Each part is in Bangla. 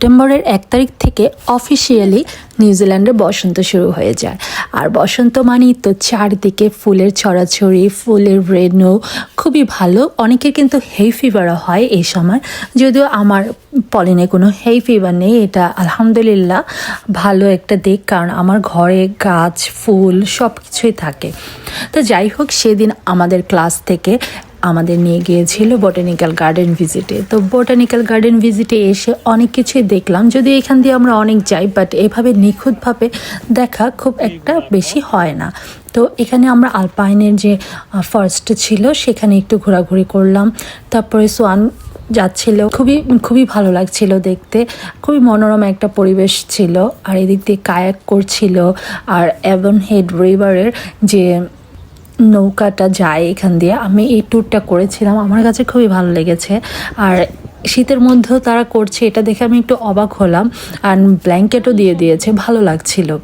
সেপ্টেম্বরের এক তারিখ থেকে অফিসিয়ালি নিউজিল্যান্ডে বসন্ত শুরু হয়ে যায়। আর বসন্ত মানেই তো চারদিকে ফুলের ছড়াছড়ি, ফুলের রেনু খুবই ভালো। অনেকের কিন্তু হেই ফিভারও হয় এই সময়। যদিও আমার পলিনে কোনো হেই ফিভার নেই, এটা আলহামদুলিল্লাহ ভালো একটা দিক, কারণ আমার ঘরে গাছ, ফুল সব কিছুই থাকে। তো যাই হোক, সেদিন আমাদের ক্লাস থেকে আমাদের নিয়ে গিয়েছিল বোটানিক্যাল গার্ডেন ভিজিটে তো বোটানিক্যাল গার্ডেন ভিজিটে এসে অনেক কিছুই দেখলাম। যদি এখান দিয়ে আমরা অনেক যাই বাট এভাবে নিখুঁতভাবে দেখা খুব একটা বেশি হয় না। তো এখানে আমরা আলপাইনের যে ফরেস্ট ছিল, সেখানে একটু ঘোরাঘুরি করলাম। তারপরে সোয়ান যাচ্ছিল, খুবই খুবই ভালো লাগছিল দেখতে। খুবই মনোরম একটা পরিবেশ ছিল। আর এদিক দিয়ে কায়াক করছিল। আর অ্যাভন হেড রিভারের যে নৌকাটা যায় এখান দিয়ে। আমি এই ট্যুরটা করেছিলাম, আমার কাছে খুবই ভালো লেগেছে। আর শীতের মধ্যেও তারা করছে, এটা দেখে আমি একটু অবাক হলাম। আর ব্ল্যাঙ্কেটও দিয়ে দিয়েছে, ভালো লাগছিল।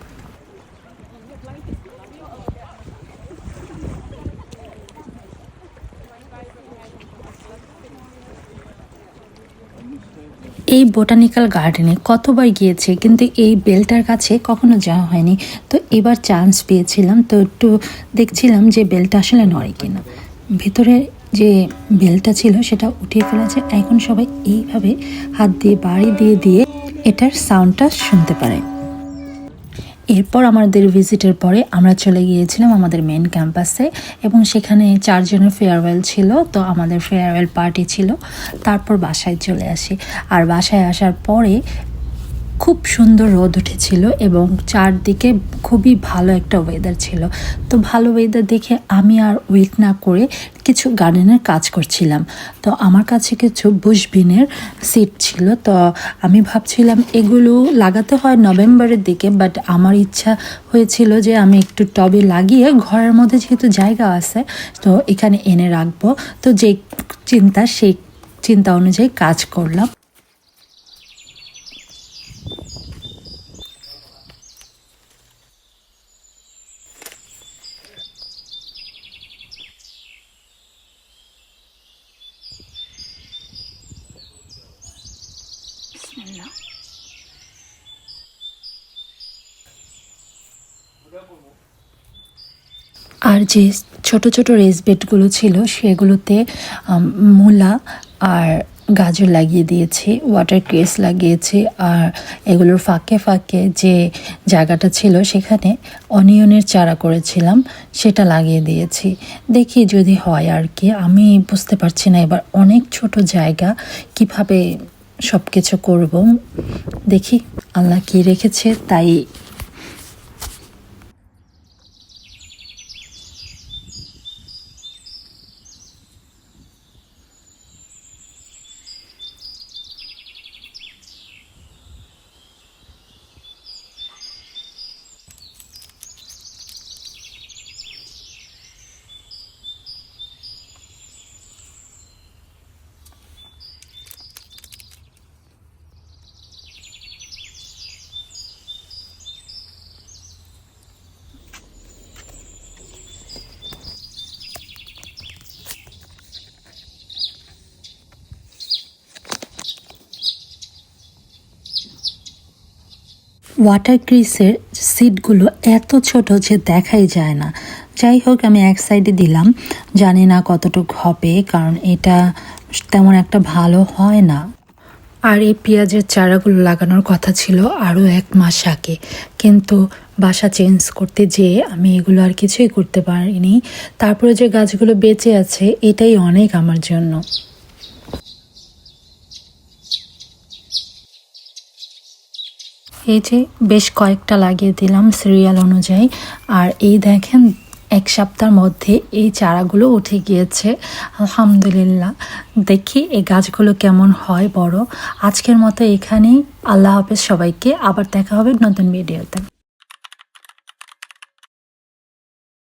এই বোটানিক্যাল গার্ডেনে কতবার গিয়েছে, কিন্তু এই বেলটার কাছে কখনো যাওয়া হয়নি। তো এবার চান্স পেয়েছিলাম, তো একটু দেখছিলাম যে বেলটা আসলে নড়ে কিনা। ভেতরে যে বেলটা ছিল, সেটা উঠিয়ে ফেলেছে। এখন সবাই এইভাবে হাত দিয়ে, বাড়ি দিয়ে দিয়ে এটার সাউন্ডটা শুনতে পারে। এরপর আমাদের ভিজিটের পরে আমরা চলে গিয়েছিলাম আমাদের মেন ক্যাম্পাসে এবং সেখানে চারজনের ফেয়ারওয়েল ছিল, তো আমাদের ফেয়ারওয়েল পার্টি ছিল। তারপর বাসায় চলে আসি। আর বাসায় আসার পরে খুব সুন্দর রোদ উঠেছিল এবং চারদিকে খুবই ভালো একটা ওয়েদার ছিল। তো ভালো ওয়েদার দেখে আমি আর ওয়েট না করে কিছু গার্ডেনের কাজ করছিলাম। তো আমার কাছে কিছু বুশবিনের সিট ছিল। তো আমি ভাবছিলাম এগুলো লাগাতে হয় নভেম্বরের দিকে বাট আমার ইচ্ছা হয়েছিল যে আমি একটু টবে লাগিয়ে ঘরের মধ্যে যেহেতু জায়গা আছে, তো এখানে এনে রাখব। তো যে চিন্তা, সেই চিন্তা অনুযায়ী কাজ করলাম। আর যে ছোট ছোট রেস বেডগুলো ছিল, সেগুলোতে মূলা আর গাজর লাগিয়ে দিয়েছি ওয়াটার ক্রেস লাগিয়েছি, আর এগুলোর ফাঁকে ফাঁকে যে জায়গাটা ছিল সেখানে অনিয়নের চারা করেছিলাম, সেটা লাগিয়ে দিয়েছি। দেখি যদি হয় আর কি। আমি বুঝতে পারছি না এবার অনেক ছোট জায়গা কীভাবে সব কিছু করব। দেখি আল্লাহ কি রেখেছে তাই ওয়াটার ক্রিসের সিটগুলো এত ছোট যে দেখাই যায় না। যাই হোক আমি এক সাইডে দিলাম। জানি না কতটুকু হবে, কারণ এটা তেমন একটা ভালো হয় না। আর এই পেঁয়াজের চারাগুলো লাগানোর কথা ছিল আরও এক মাস আগে। কিন্তু বাসা চেঞ্জ করতে যেয়ে আমি এগুলো আর কিছুই করতে পারিনি। তারপরে যে গাছগুলো বেঁচে আছে, এটাই অনেক আমার জন্য। এই যে বেশ কয়েকটা লাগিয়ে দিলাম সিরিয়াল অনুযায়ী। আর এই দেখেন, এক সপ্তাহের মধ্যে এই চারাগুলো উঠে গিয়েছে। আলহামদুলিল্লাহ। দেখি এই গাছগুলো কেমন হয় বড়। আজকের মতো এখানেই। আল্লাহ হাফেজ সবাইকে। আবার দেখা হবে নতুন ভিডিওতে